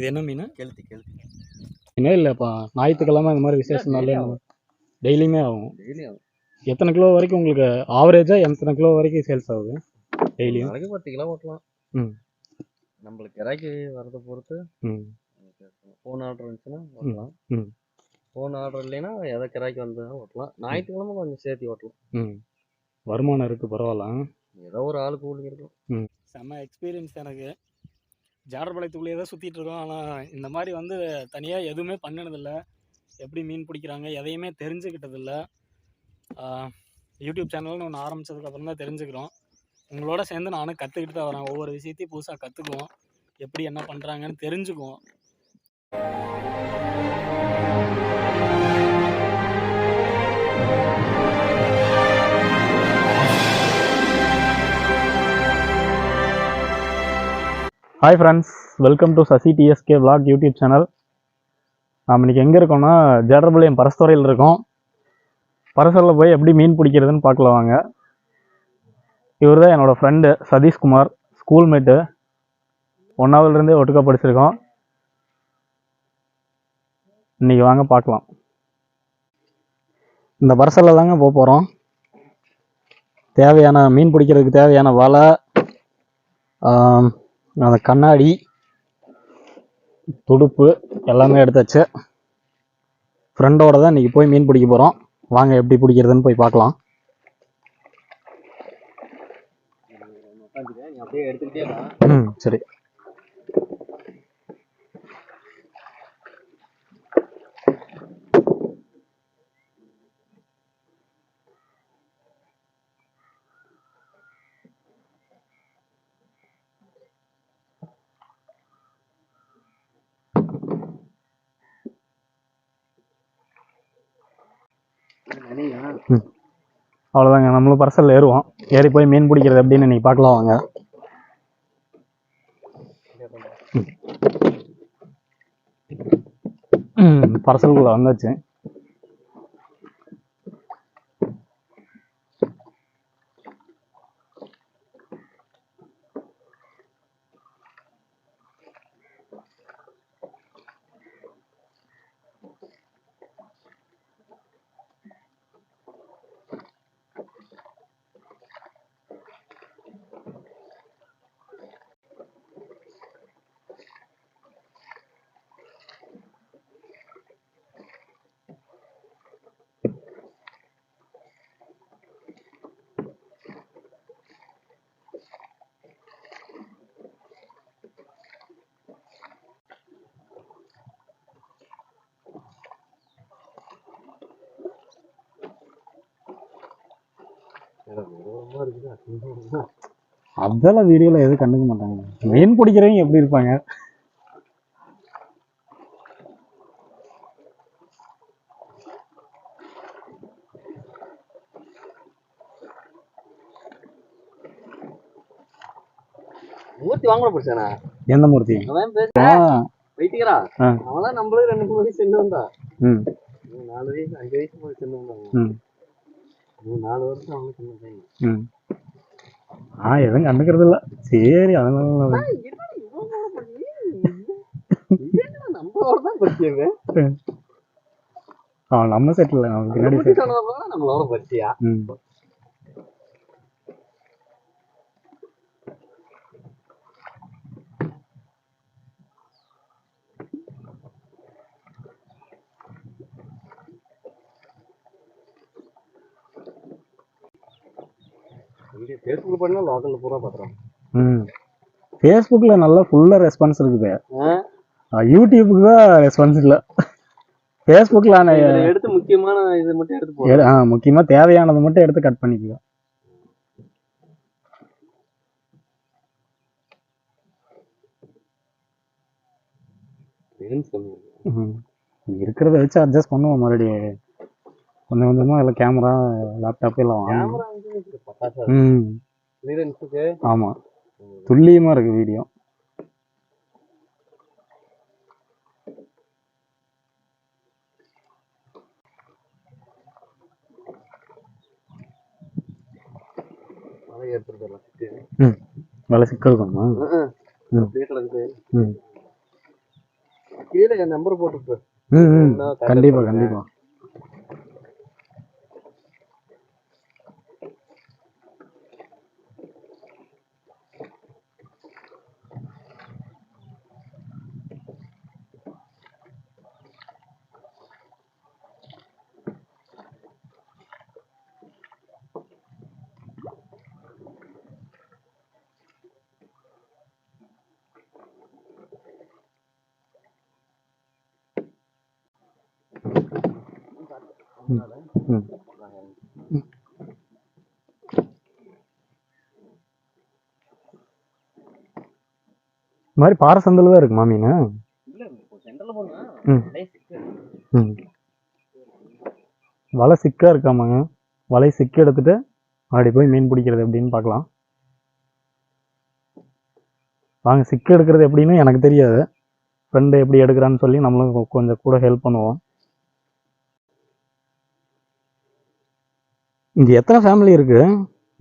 இது என்ன மீன்? கெளுத்தி கெளுத்தி. மீனே இல்லைப்பா ஞாயிற்றுக்கிழமை இந்த மாதிரி விசேஷ நாள் டெய்லியுமே ஆகும். டெய்லி ஆகும். எத்தனை கிலோ வரைக்கும் உங்களுக்கு ஆவரேஜாக எத்தனை கிலோ வரைக்கும் சேல்ஸ் ஆகுது? டெய்லியும். நாளைக்கு பத்து கிலோ ஓட்டலாம். ம். நம்மளுக்கு கிராக்கி வரதை பொறுத்து ம். ஃபோன் ஆர்டர் இருந்துச்சுன்னா ஓட்டலாம். ம். ஃபோன் ஆர்டர் இல்லைன்னா எதை கிராக்கி வந்ததுன்னா ஓட்டலாம். ஞாயிற்றுக்கிழமை கொஞ்சம் சேர்த்து ஓட்டலாம். ம். வருமானம் இருக்குது பரவாயில்ல. ஏதோ ஒரு ஆள் கூலிங்க இருக்கும். செம்ம எக்ஸ்பீரியன்ஸ் எனக்கு. ஜாடர்பாளையத்துக்குள்ளேயே தான் சுற்றிட்டு இருக்கோம். ஆனால் இந்த மாதிரி வந்து தனியாக எதுவுமே பண்ணினதில்லை. எப்படி மீன் பிடிக்கிறாங்க எதையுமே தெரிஞ்சுக்கிட்டதில்லை. யூடியூப் சேனல்னு ஒன்று ஆரம்பித்ததுக்கப்புறம் தான் தெரிஞ்சுக்கிறோம். உங்களோட சேர்ந்து நானும் கற்றுக்கிட்டு தான் வரேன். ஒவ்வொரு விஷயத்தையும் புதுசாக கற்றுக்குவோம் எப்படி என்ன பண்ணுறாங்கன்னு தெரிஞ்சுக்குவோம். Hi friends welcome to Sasi DSK vlog YouTube channel நாம் இன்றைக்கி எங்கே இருக்கோம்னா ஜேடர்பாளையம் பரஸ்துறையில் இருக்கோம். பரசலில் போய் எப்படி மீன் பிடிக்கிறதுன்னு பார்க்கலாம் வாங்க. இவர் தான் என்னோடய ஃப்ரெண்டு சதீஷ்குமார் ஸ்கூல்மேட்டு ஒன்றாவதுலேருந்தே ஒட்டுக்கா படிச்சிருக்கோம் இன்றைக்கி வாங்க பார்க்கலாம். இந்த பரசலில் தாங்க போக போகிறோம் தேவையான மீன் பிடிக்கிறதுக்கு தேவையான வலை அந்த கண்ணாடி துடுப்பு எல்லாமே எடுத்தாச்சு. ஃப்ரெண்டோட தான் இன்றைக்கி போய் மீன் பிடிக்க போகிறோம் வாங்க எப்படி பிடிக்கிறதுன்னு போய் பார்க்கலாம். ம் சரி. அவ்வளோதாங்க நம்மளும் பர்சலில் ஏறுவோம். ஏறி போய் மீன் பிடிக்கிறது எப்படின்னு இன்னைக்கு பார்க்கலாம் வாங்க. ம். பர்சலுக்குள்ளே வந்தாச்சு. அதெல்லாம் வீடியோவில் எதுவும் கண்டுக்க மாட்டாங்க. மீன் பிடிக்கிறவங்க எப்படி இருப்பாங்க? மூர்த்தி வாங்கல பிடிச்சானா எந்த மூர்த்தி? அவன் பேச ஆ. வெயிட்டிக்கிறா. அவன் நம்மளே ரெண்டு மூணு வயசு சின்ன வந்தா நாலு வயசு அஞ்சு வயசு போய் சின்ன வந்தாங்க நாலு வருஷம் அவனுக்கு ஆ எதுவும் கண்டுக்கிறது இல்லை சரி அதனால அவன் நம்ம செட்டில் அவன் பின்னாடி நம்மளோட படிச்சியா ஃபேஸ்புக் பண்ணா லோக்கல்ல பூரா பாத்துறோம் ம். ஃபேஸ்புக்கில் நல்லா ஃபுல்லாக ரெஸ்பான்ஸ் இருக்குது யூடியூபுக்கு தான் ரெஸ்பான்ஸ் இல்லை. ஃபேஸ்புக்கில் நான் இதுல எடுத்து முக்கியமான இது மட்டும் எடுத்து ஆ முக்கியமாக தேவையானதை மட்டும் எடுத்து கட் பண்ணிக்குவேன். இருக்கிறத வச்சு அட்ஜஸ்ட் பண்ணுவோம் மறுபடியும். கொஞ்சம் கொஞ்சமாக எல்லாம் கேமரா லேப்டாப் எல்லாம் பட்டாசா ம். ஆமாம் துல்லியமாக இருக்குது வீடியோ. வேலை சிக்க இருக்குமா? கீழே என் நம்பர் போட்டுட்டு ம் ம். இந்த மாதிரி பாறை சந்தில் தான் இருக்குமா மீன் வலை சிக்காக இருக்காமாங்க வலை சிக்க எடுத்துட்டு அப்படி போய் மீன் பிடிக்கிறது எப்படின்னு பார்க்கலாம். வாங்க சிக்க எடுக்கிறது எப்படின்னு எனக்கு தெரியாது. ஃப்ரெண்டு எப்படி எடுக்கிறான்னு சொல்லி நம்மளும் கொஞ்சம் கூட ஹெல்ப் பண்ணுவோம். இங்கே எத்தனை ஃபேமிலி இருக்குது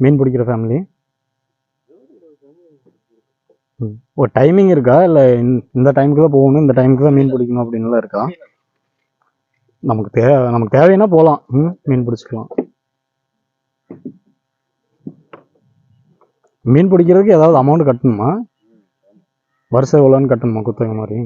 மீன் பிடிக்கிற ஃபேமிலி ஓ டைமிங் இருக்கா? இல்லை இந்த டைமுக்கு தான் போகணும் இந்த டைமுக்கு தான் மீன் பிடிக்கணும் அப்படின்லாம் இருக்கா? நமக்கு தே நமக்கு தேவைன்னா போகலாம். ம் மீன் பிடிச்சிக்கலாம். மீன் பிடிக்கிறதுக்கு ஏதாவது அமௌண்ட் கட்டணுமா? வருஷம் எவ்வளோன்னு கட்டணுமா? குத்தகை மாதிரி?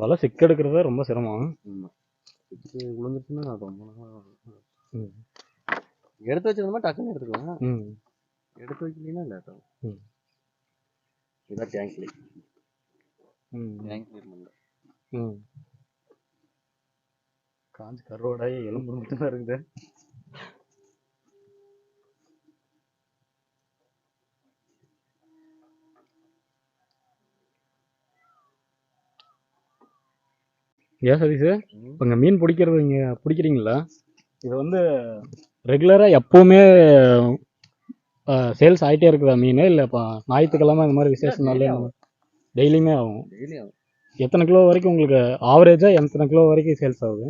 வலை சிக்க எடுக்கிறது ரொம்ப சிரமம். ஆமா. இது விழுந்துச்சுன்னா ரொம்ப. எடுத்து வச்சிருந்தோமா டக்குன்னு எடுத்துக்கலாம். எடுத்து வைக்கலன்னா லேட் ஆகும். இதான் டேங்க் கிளீன் டேங்க் கிளீன் பண்ணல காஞ்சி கருவாடாய் எலும்பு மட்டும் தான் இருக்குது. ஏன் சதீஷ் இப்போ இங்கே மீன் பிடிக்கிறது இங்கே பிடிக்கிறீங்களா? இது வந்து ரெகுலராக எப்போவுமே சேல்ஸ் ஆகிட்டே இருக்குதா மீன்? இல்லை இப்போ ஞாயிற்றுக்கிழமை இந்த மாதிரி விசேஷ நாள் டெய்லியுமே ஆகும். டெய்லி ஆகும். எத்தனை கிலோ வரைக்கும் உங்களுக்கு ஆவரேஜாக எத்தனை கிலோ வரைக்கும் சேல்ஸ் ஆகுது?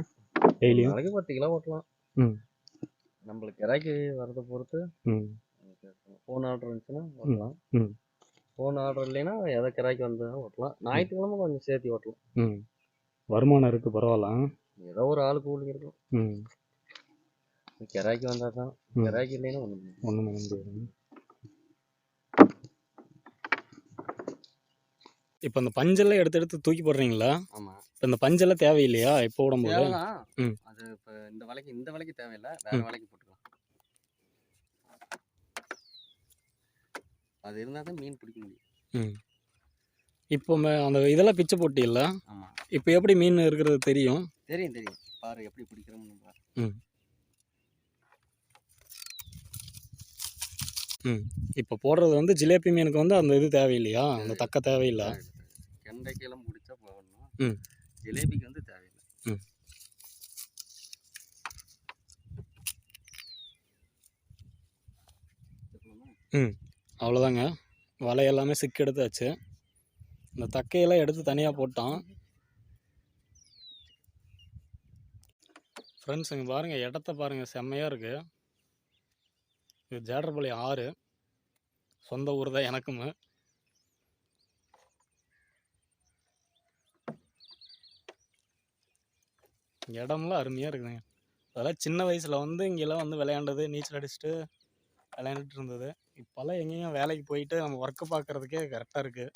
டெய்லியும். நாளைக்கு பத்து கிலோ ஓட்டலாம். ம். நம்மளுக்கு கிராக்கி வரதை பொறுத்து. ம். ஃபோன் ஆர்டர் இருந்துச்சுன்னா ஓட்டலாம். ம். ஃபோன் ஆர்டர் இல்லைன்னா எதை கிராக்கி வந்ததுன்னா ஓட்டலாம். ஞாயிற்றுக்கிழமை கொஞ்சம் சேர்த்து ஓட்டலாம். ம். வருமானம் இருக்குது பரவாயில்ல. ஏதோ ஒரு ஆள் கூலிங்க இருக்கும். ம். கிராக்கி வந்தால் தான். கிராக்கி இல்லைன்னா ஒன்றும் ஒன்றும் பண்ண முடியாது. இப்போ இந்த பஞ்செல்லாம் எடுத்து எடுத்து தூக்கி போடுறீங்களா? ஆமாம் இப்போ இந்த பஞ்செல்லாம் தேவையில்லையா? இப்போ தேவைதான் ம். அது இப்போ இந்த வலைக்கு இந்த வலைக்கு தேவையில்லை. வேற. வலைக்கு போட்டுக்கலாம். அது இருந்தால் தான் மீன் பிடிக்க முடியும். ம். இப்போ ம- அந்த இதெல்லாம் பிச்சை போட்டியில்ல ஆமாம் இப்போ எப்படி மீன் இருக்கிறது தெரியும்? தெரியும் தெரியும். பாரு எப்படி பிடிக்கிறோம்னு பாரு. இப்போ போடுறது வந்து ஜிலேபி மீனுக்கு வந்து அந்த இது தேவையில்லையா? அந்த தக்க தேவையில்லை. கெண்டைக்கெல்லாம் பிடிச்சா போகணும் ம். ஜிலேபிக்கு வந்து தேவையில்லை. ம். அவ்வளோதாங்க. வலை எல்லாமே சிக்கு எடுத்தாச்சு. இந்த தக்கையெல்லாம் எடுத்து தனியாக போட்டோம் ஃப்ரெண்ட்ஸ் இங்கே பாருங்கள் இடத்த பாருங்கள் செம்மையாக இருக்குது இது ஜேடர்பாளையம் ஆறு. சொந்த ஊர் தான் எனக்கும். இடம்லாம் அருமையாக இருக்குதுங்க. அதெல்லாம் சின்ன வயசில் வந்து இங்கெல்லாம் வந்து விளையாண்டது நீச்சல் அடிச்சுட்டு விளையாண்டுட்டு இருந்தது. இப்போல்லாம் எங்கேயும் வேலைக்கு போயிட்டு நம்ம ஒர்க்கு பார்க்குறதுக்கே கரெக்டாக இருக்குது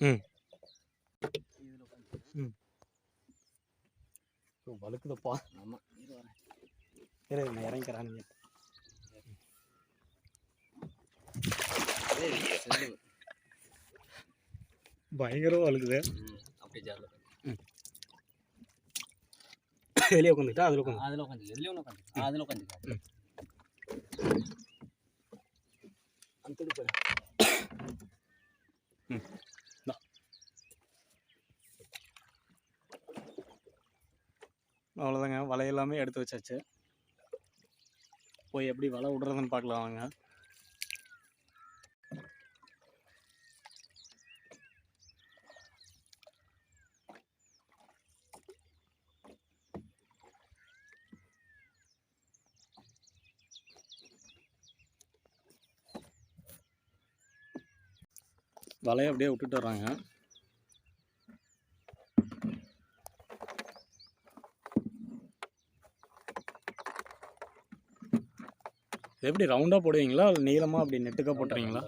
ம். வழுக்குதப்பா ஆமாம் வரேன் சரி நான் இறங்கிக்கிறேன் நீங்கள் பயங்கரமாக அழுகுது அப்படியே ஜாலியாக வெளியே உட்காந்துட்டா அதில் உட்காந்து அதில் உட்காந்து எதுலேயும் உட்காந்து அதில் உட்காந்து அவ்வளோதாங்க வலை எல்லாமே எடுத்து வச்சாச்சு. போய் எப்படி வலை விடுறதுன்னு பார்க்கலாம் வாங்க. வலையை அப்படியே விட்டுட்டு வர்றாங்க. எப்படி ரவுண்டாக போடுவீங்களா? இல்லை நீளமாக அப்படி நெட்டுக்காக போட்டுறீங்களா?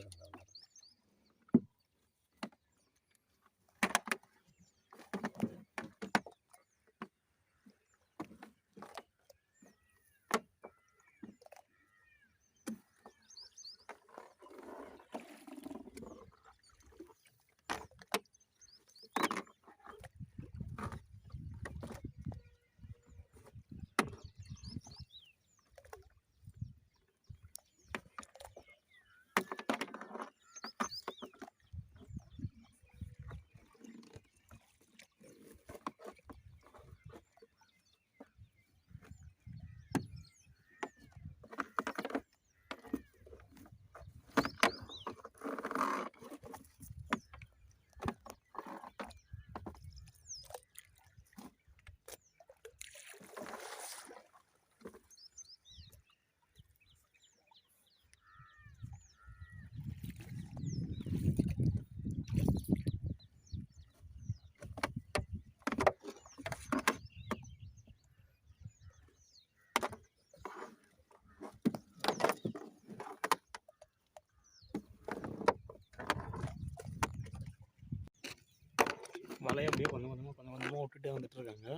வலையை அப்படியே கொஞ்சம் கொஞ்சமாக கொஞ்சம் கொஞ்சமாக விட்டுட்டே வந்துட்டு இருக்காங்க.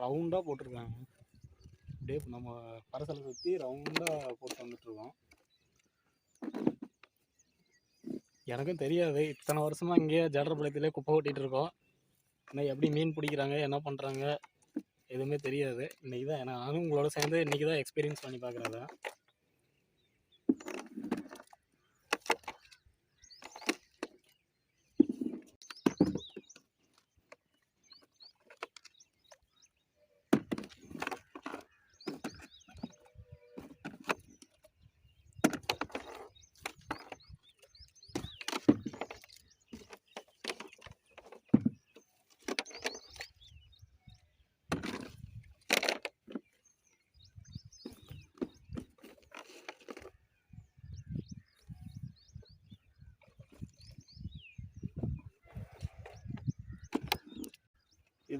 ரவுண்டாக போட்டிருக்காங்க. அப்படியே நம்ம பரசலை சுற்றி ரவுண்டாக போட்டு வந்துட்டுருக்கோம் எனக்கும் தெரியாது. இத்தனை வருஷமாக இங்கேயே ஜடரபாளையத்திலே குப்பை ஓட்டிகிட்டு இருக்கோம். இன்னும் எப்படி மீன் பிடிக்கிறாங்க என்ன பண்ணுறாங்க எதுவுமே தெரியாது. இன்றைக்கி தான் நானும் உங்களோட சேர்ந்து இன்றைக்கி தான் எக்ஸ்பீரியன்ஸ் பண்ணி பார்க்குறதா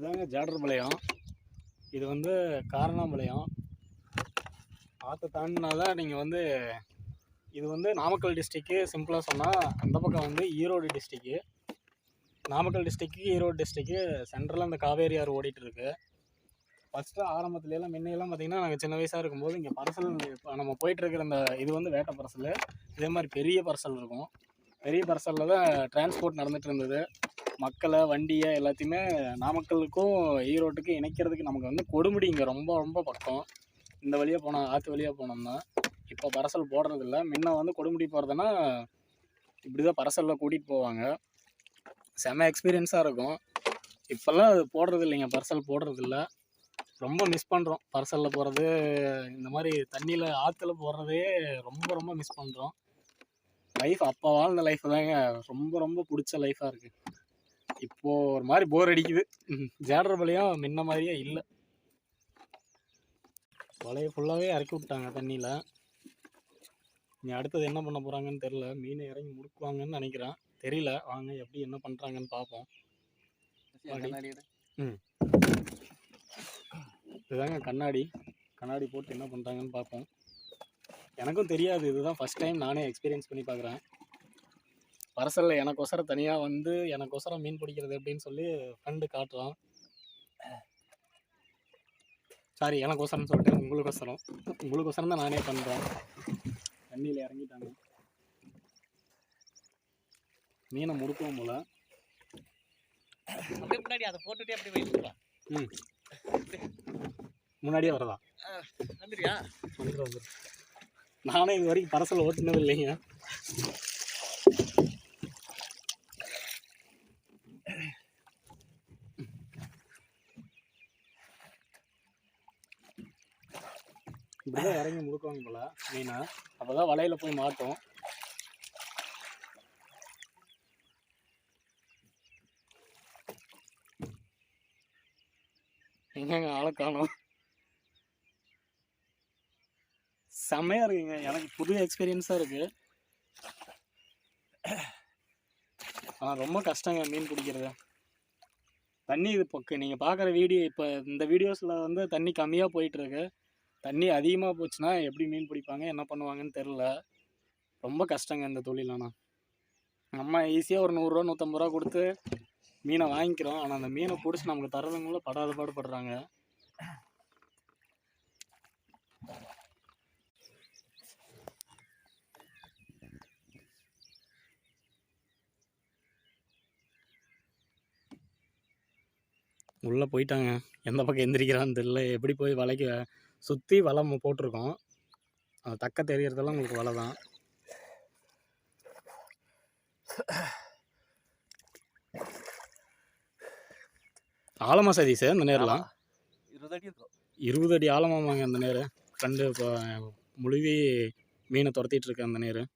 இதுதாங்க ஜாடர்பாளையம் இது வந்து காரணாம்பாளையம் ஆற்றை தாண்டினா தான் நீங்கள் வந்து இது வந்து நாமக்கல் டிஸ்ட்ரிக்கு சிம்பிளாக சொன்னால் அந்த பக்கம் வந்து Erode district Namakkal district Erode district சென்ட்ரலில் இந்த காவேரி ஆறு ஓடிட்டுருக்கு ஃபஸ்ட்டு ஆரம்பத்துலலாம் முன்னையெல்லாம் பார்த்தீங்கன்னா நாங்கள் சின்ன வயசாக இருக்கும்போது இங்கே பரசல் இப்போ நம்ம போயிட்டுருக்கிற இருக்கிற இது வந்து வேட்டை பரசல். இதே மாதிரி பெரிய பரசல் இருக்கும். பெரிய பரசலில் தான் டிரான்ஸ்போர்ட் நடந்துகிட்டு இருந்தது. மக்களை வண்டியை எல்லாத்தையுமே நாமக்கலுக்கும் ஈரோட்டுக்கும் இணைக்கிறதுக்கு நமக்கு வந்து கொடுமுடி இங்கே ரொம்ப ரொம்ப பக்கம். இந்த வழியாக போனோம் ஆற்று வழியாக போனோம்னா இப்போ பரசல் போடுறதில்ல. முன்ன வந்து கொடுமுடி போகிறதுனா இப்படி தான் பரசலில் கூட்டிகிட்டு போவாங்க. செம எக்ஸ்பீரியன்ஸாக இருக்கும். இப்போல்லாம் அது போடுறது இல்லைங்க. பரசல் போடுறதில்ல. ரொம்ப மிஸ் பண்ணுறோம் பரசலில் போகிறது இந்த மாதிரி தண்ணியில் ஆற்றுல போடுறதே ரொம்ப ரொம்ப மிஸ் பண்ணுறோம் லைஃப் அப்போ வாழ்ந்த லைஃப் தாங்க. ரொம்ப ரொம்ப பிடிச்ச லைஃபாக இருக்குது இப்போது ஒரு மாதிரி போர் அடிக்குது. ஜேடுற வலையும் முன்ன மாதிரியே இல்லை. வலையை ஃபுல்லாகவே இறக்கி விட்டாங்க தண்ணியில். நீ அடுத்தது என்ன பண்ண போகிறாங்கன்னு தெரில மீன் இறங்கி முடுக்குவாங்கன்னு நினைக்கிறேன். தெரியல. வாங்க எப்படி என்ன பண்ணுறாங்கன்னு பார்ப்போம் இதுதாங்க கண்ணாடி. கண்ணாடி போட்டு என்ன பண்ணுறாங்கன்னு பார்ப்போம் எனக்கும் தெரியாது. இதுதான் ஃபஸ்ட் டைம் நானே எக்ஸ்பீரியன்ஸ் பண்ணி பார்க்குறேன் பரசலில் எனக்கொசரம் தனியாக வந்து எனக்கொசரம் மீன் பிடிக்கிறது எப்படின்னு சொல்லி ஃப்ரெண்டு காட்டுறான் சாரி எனக்கோசரம் சொல்லிட்டேன். உங்களுக்கோசரம். உங்களுக்கோசரம் தான் நானே பண்ணுறேன் தண்ணியில் இறங்கிட்டாங்க. மீனை முடுக்குவோம் போல. அப்படியே முன்னாடி அதை போட்டுட்டே அப்படியே வைக்கலாம் ம். முன்னாடியே வரதா வந்துடுறியா வந்துடும் நானே இது வரைக்கும் பரசல் ஓட்டுனது இல்லைங்க. இப்படிதான் இறங்கி முழுக்குவாங்க போல மீனை அப்பதான் வலையில போய் மாட்டோம். எங்கங்க ஆளை காணும்? செம்மையாக இருக்குங்க. எனக்கு புது எக்ஸ்பீரியன்ஸாக இருக்குது ஆனால் ரொம்ப கஷ்டங்க மீன் பிடிக்கிறது. தண்ணி இது இப்போ நீங்கள் பார்க்குற வீடியோ இப்போ இந்த வீடியோஸில் வந்து தண்ணி கம்மியாக போயிட்டுருக்கு தண்ணி அதிகமாக போச்சுன்னா எப்படி மீன் பிடிப்பாங்க என்ன பண்ணுவாங்கன்னு தெரில ரொம்ப கஷ்டங்க இந்த தொழிலானா. நம்ம ஈஸியாக ஒரு நூறுரூவா நூற்றம்பது ரூபா கொடுத்து மீனை வாங்கிக்கிறோம். ஆனால் அந்த மீனை பிடிச்சி நமக்கு தரதுங்கள படாத பாடுபடுறாங்க உள்ளே போயிட்டாங்க. எந்த பக்கம் எந்திரிக்கிறான்னு தெரியல. எப்படி போய் வலைக்கு சுற்றி வலை போட்டிருக்கோம். அது தக்க தெரியறதெல்லாம் உங்களுக்கு வலை தான். ஆழமா சதீஷ் அந்த நேரம்லாம் இருபது அடி இருக்கும். இருபது அடி ஆழமாமாங்க அந்த நேரம் ஃப்ரெண்டு இப்போ முழுவி மீனை துரத்திட்டு இருக்கு அந்த நேரம்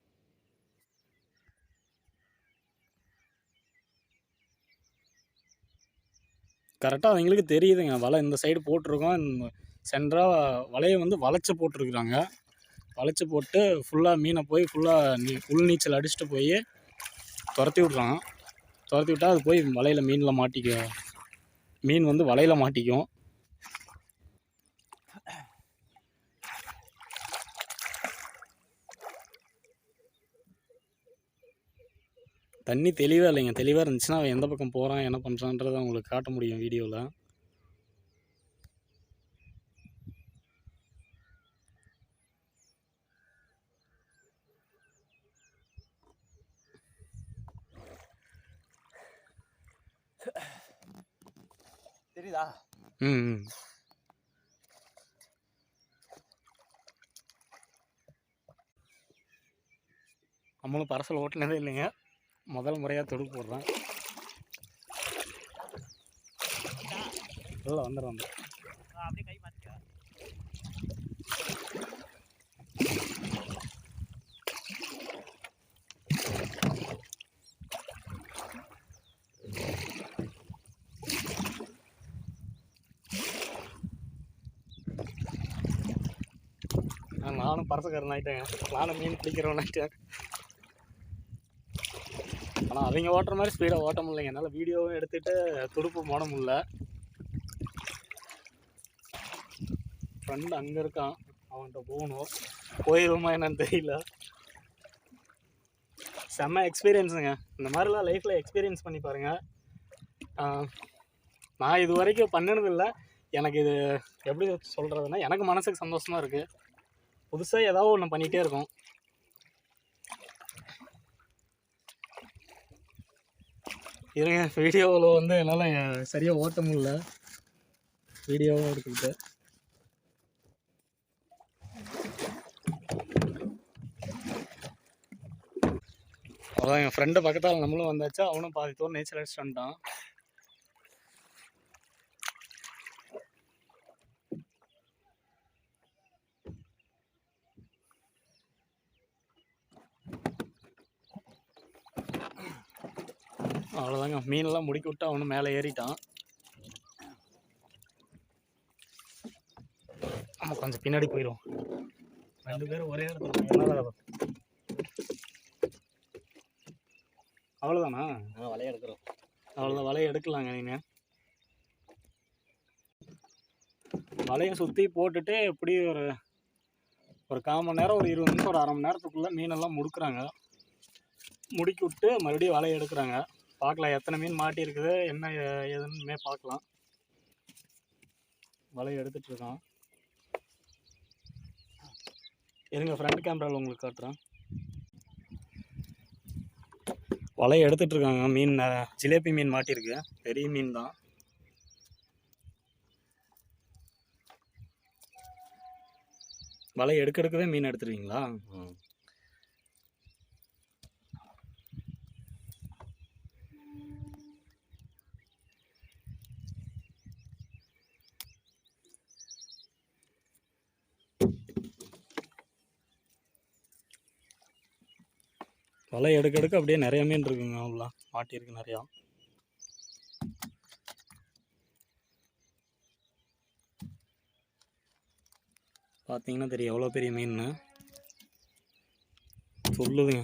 கரெக்டாக அவங்களுக்கு தெரியுதுங்க. வலை இந்த சைடு போட்டிருக்கோம். சென்றாக வலையை வந்து வளைச்சி போட்டிருக்குறாங்க. வளைச்சி போட்டு ஃபுல்லாக மீனை போய் ஃபுல்லாக நீ உள் நீச்சல் அடிச்சுட்டு போய் துரத்தி விட்றான். துரத்தி விட்டால் அது போய் வலையில் மீனில் மாட்டிக்க மீன் வந்து வலையில் மாட்டிக்கும். தண்ணி தெளிவாக இல்லைங்க. தெளிவாக இருந்துச்சுன்னா அவன் எந்த பக்கம் போகிறான் என்ன பண்ணுறான்றதை உங்களுக்கு காட்ட முடியும் வீடியோவில் தெரியுதா ம் நம்மளும் பரசல் ஓட்டுனதே இல்லைங்க. முதல் முறையாக தொடு போடுறேன். இல்லை வந்துடும் வந்து பரசக்காரன் ஆகிட்டேங்க நானும் மீன் பிடிக்கிறவன் ஆகிட்டேன் ஆனால் அவங்க ஓட்டுற மாதிரி ஸ்பீடாக ஓட்ட முடியலைங்க. என்னால் வீடியோவும் எடுத்துகிட்டு துடுப்பு போட முடியல. ஃப்ரெண்டு அங்கே இருக்கான். அவன்கிட்ட போகணும். போயிடுவோமா என்னன்னு தெரியல. செம்ம எக்ஸ்பீரியன்ஸுங்க இந்த மாதிரிலாம் லைஃப்பில் எக்ஸ்பீரியன்ஸ் பண்ணி பாருங்கள் நான் இது வரைக்கும் பண்ணினதில்லை எனக்கு இது எப்படி சொல்கிறதுனா எனக்கு மனசுக்கு சந்தோஷமாக இருக்குது புதுசாக ஏதாவது ஒன்று பண்ணிகிட்டே இருக்கோம். இருங்க வீடியோவில் வந்து என்னால் சரியாக ஓட்ட முடியல. வீடியோவும் எடுத்துக்கிட்டு அதான் என் ஃப்ரெண்டு பக்கத்தால் நம்மளும் வந்தாச்சு அவனும் பாதி தூரம் நீச்சல் அடிச்சுட்டு வந்துட்டான். அவ்வளோதாங்க மீனெல்லாம் முடுக்கி விட்டு அவனும் மேலே ஏறிட்டான். நம்ம கொஞ்சம் பின்னாடி போயிடுவோம் ரெண்டு பேரும் ஒரே இடத்துல. அவ்வளோதானா வலைய எடுக்கிறோம். அவ்வளோதான் வலையை எடுக்கலாங்க நீங்கள் வலையை சுற்றி போட்டுட்டு எப்படி ஒரு ஒரு கால் மணி நேரம் ஒரு இருபது நிமிஷம் ஒரு அரை மணி நேரத்துக்குள்ளே மீனெல்லாம் முடுக்குறாங்க. முடுக்கி விட்டு மறுபடியும் வலையை எடுக்கிறாங்க. பார்க்கலாம். எத்தனை மீன் மாட்டி இருக்குது என்ன எதுன்னுமே பார்க்கலாம். வலை எடுத்துகிட்ருக்கோம் இருங்க ஃப்ரண்ட் கேமராவில் உங்களுக்கு காட்டுறேன். வலையை எடுத்துகிட்ருக்காங்க மீன் ஜிலேபி மீன் மாட்டியிருக்கு. பெரிய மீன் தான். வலை எடுக்க எடுக்கவே மீன் எடுத்துருவீங்களா? வலை எடுக்க எடுக்க அப்படியே நிறைய மீன் இருக்குங்க அவ்வளோ மாட்டியிருக்கு நிறையா. பார்த்தீங்கன்னா தெரியும் எவ்வளோ பெரிய மீன் சொல்லுதுங்க.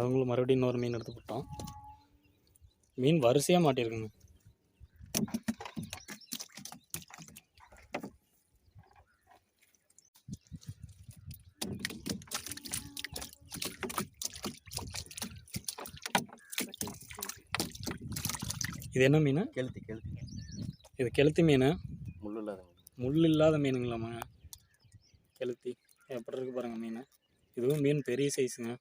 அவங்களும் மறுபடியும் இன்னொரு மீன் எடுத்து போட்டோம். மீன் வரிசையாக மாட்டியிருக்குங்க இது என்ன மீன்? கெளுத்தி கெளுத்தி. இது கெளுத்தி மீன். முள்ளு இல்லாத. முள் இல்லாத மீனுங்களாமா கெளுத்தி. எப்படி இருக்கு பாருங்க மீன். இதுவும் மீன் பெரிய சைஸுங்க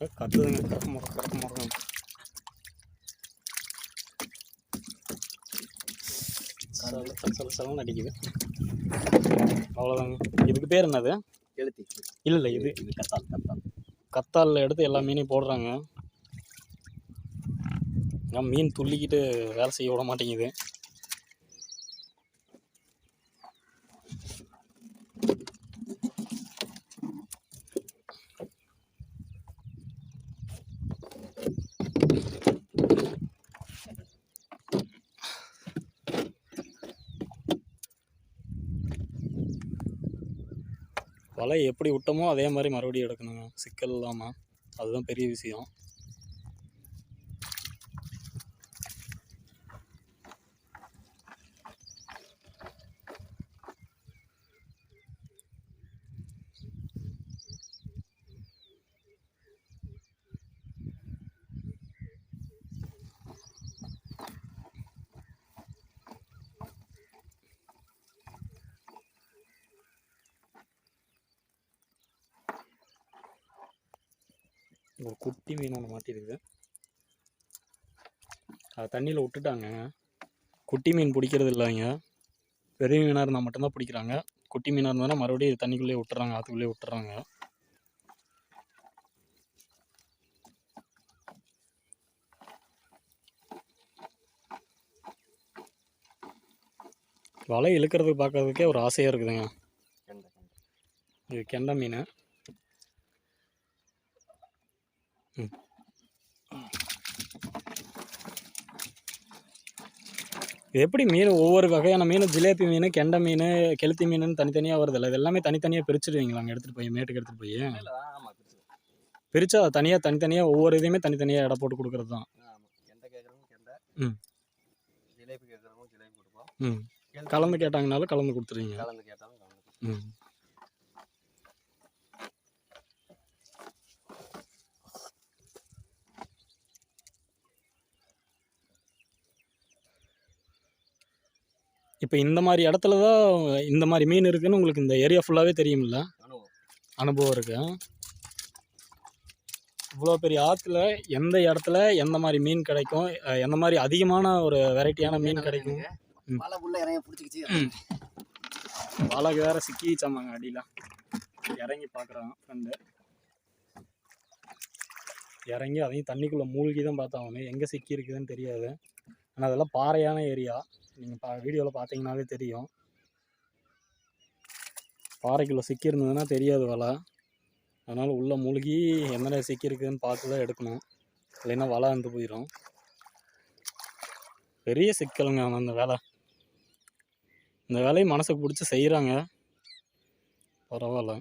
கத்துதுங்க கறக்க முறை கறக்க முறை சல சல சல சலன்னு அடிக்குது அவ்வளோதாங்க இதுக்கு பேர் என்னது? கெளுத்தி இல்லை இல்லை இது இது கத்தால் கத்தால். கத்தாலில் எடுத்து எல்லா மீனையும் போடுறாங்க. மீன் துள்ளிக்கிட்டு வேலை செய்ய விட மாட்டேங்குது. வலை எப்படி விட்டோமோ அதே மாதிரி மறுபடியும் எடுக்கணுங்க. சிக்கல் இல்லாமல் அதுதான் பெரிய விஷயம். ஒரு குட்டி மீன் ஒன்று மாட்டிருக்கு அது தண்ணியில் விட்டுட்டாங்க. குட்டி மீன் பிடிக்கிறது இல்லைங்க பெரிய மீனாக இருந்தால் மட்டும்தான் பிடிக்கிறாங்க. குட்டி மீனாக இருந்தாலும் மறுபடியும் தண்ணிக்குள்ளேயே விட்டுறாங்க ஆற்றுக்குள்ளேயே விட்டுறாங்க. வலை இழுக்கிறது பார்க்கறதுக்கே ஒரு ஆசையாக இருக்குதுங்க. இது கெண்டை மீன் ம். இது எப்படி மீன் ஒவ்வொரு வகையான மீன் ஜிலேபி மீன் கெண்டை மீன் கெளுத்தி மீன் தனித்தனியாக வருதுல்ல இது எல்லாமே தனித்தனியாக பிரிச்சுடுவீங்களா அங்கே எடுத்துகிட்டு போய் மேட்டுக்கு எடுத்துகிட்டு போய்? பிரித்தா தனியாக தனித்தனியாக ஒவ்வொரு இதையுமே தனித்தனியாக எடை போட்டு கொடுக்குறது தான் ம். கலந்து கேட்டாங்கனாலும் கலந்து கொடுத்துருவீங்க. ம். இப்போ இந்த மாதிரி இடத்துல தான் இந்த மாதிரி மீன் இருக்குன்னு உங்களுக்கு இந்த ஏரியா ஃபுல்லாகவே தெரியும்ல? அனுபவம் அனுபவம் இருக்கு. இவ்வளோ பெரிய ஆற்றுல எந்த இடத்துல எந்த மாதிரி மீன் கிடைக்கும்? எந்த மாதிரி அதிகமான ஒரு வெரைட்டியான மீன் கிடைக்கும். வாழைக்கு வேற சிக்கிச்சாமாங்க அடியில். இறங்கி பார்க்குறான் ஃப்ரெண்டு இறங்கி அதையும் தண்ணிக்குள்ளே மூழ்கி தான் பார்த்தாங்க எங்கே சிக்கி இருக்குதுன்னு தெரியாது. ஆனால் அதெல்லாம் பாறையான ஏரியா நீங்கள் பா வீடியோவில் பார்த்தீங்கனாலே தெரியும். பாறைக்குள்ளே சிக்கி இருந்ததுன்னா தெரியாது வலை. அதனால் உள்ளே மூழ்கி எந்த சிக்கி இருக்குதுன்னு பார்த்து தான் எடுக்கணும். இல்லைன்னா வலை வந்து போயிடும் பெரிய சிக்கலுங்க ஆனா அந்த வேலை. இந்த வேலையை மனசுக்கு பிடிச்சி செய்கிறாங்க பரவாயில்ல.